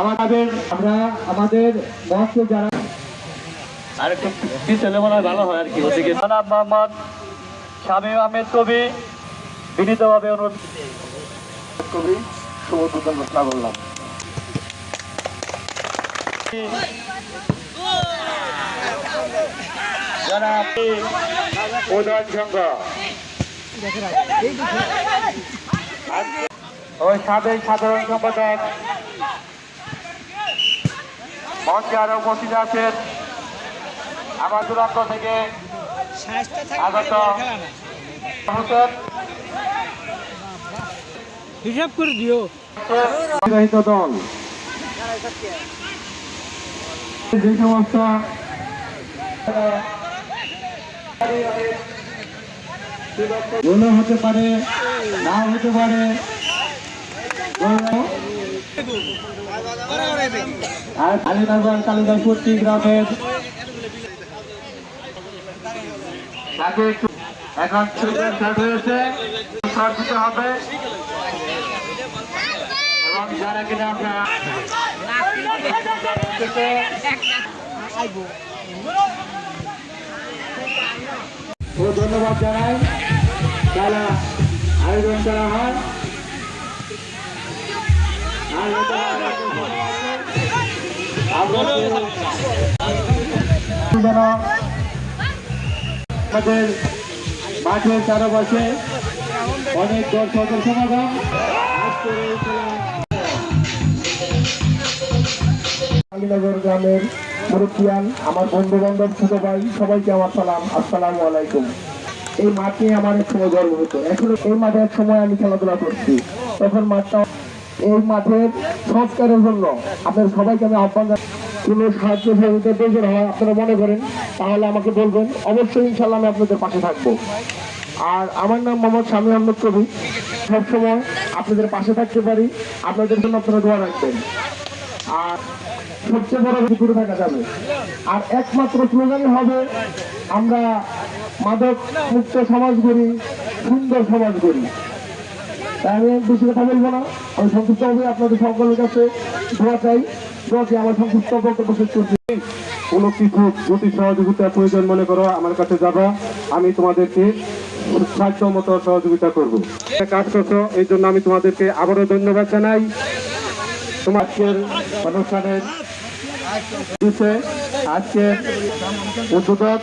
আমাদের আমরা আমাদের মঞ্চে যারা আর একটু পিছনে মনে হয় ভালো হয় আর কি ওদিকে। জনাব মোহাম্মদ শামীম আহমেদ কবি বিনীতভাবে অনুরোধ কবি শুভ উদ্বোধন ঘোষণা করলাম। জনাব উদয়ন সংঘ। ওই সাবেক সাধারণ সম্পাদক মঞ্চে আরও উপস্থিত আছেন আমার দূরান্ত থেকে আগত হিসাব করে দিও। দল। যে সমস্ত গোলও হতে পারে, নাও হতে পারে। আর কালীনগর কালীদাসপট্টি গ্রামের। এখন সুন্দর হবে। এবং যারা কিনা ও ধন্যবাদ জানাই। যারা আয়োজন করা হয়। আমাদের মাঠের চারপাশে অনেক দর্শকের সমাগম। আজকের গ্রামের মুরব্বিয়ান আমার বন্ধু বান্ধব ছোট ভাই, সবাইকে আমার সালাম, আসসালামু আলাইকুম। এই মাঠ নিয়ে আমার এক সময় গর্ব হতো। এখন এই মাঠে এক সময় আমি খেলাধুলা করছি। তখন মাঠটা এই মাঠের সংস্কারের জন্য আপনার সবাইকে আমি আহ্বান কোনো সাহায্য সহযোগিতা প্রয়োজন হয়, আপনারা মনে করেন, তাহলে আমাকে বলবেন। অবশ্যই ইনশাল্লাহ আমি আপনাদের পাশে থাকব। আর আমার নাম মোহাম্মদ স্বামী আহমদ কবি। সবসময় আপনাদের পাশে থাকতে পারি। আপনাদের জন্য আপনারা দোয়া রাখবেন। আর সবচেয়ে বড় দূরে থাকা যাবে। আর একমাত্র স্লোগানই হবে, আমরা মাদক মুক্ত সমাজ গড়ি সুন্দর সমাজ গড়ি। তাই আমি বেশি কথা বলব না। আমি সংক্ষিপ্ত হবে আপনাদের সকলের কাছে দোয়া চাই। দোয়াকে আমার সংক্ষিপ্ত বক্তব্য শেষ করছি। কোনো কিছু যদি সহযোগিতা প্রয়োজন মনে করো, আমার কাছে যাবা। আমি তোমাদেরকে সাহায্য মতো সহযোগিতা করব। কাজ করছ, এই জন্য আমি তোমাদেরকে আবারও ধন্যবাদ জানাই। আজকের অনুষ্ঠানের আজকের উদ্বোধক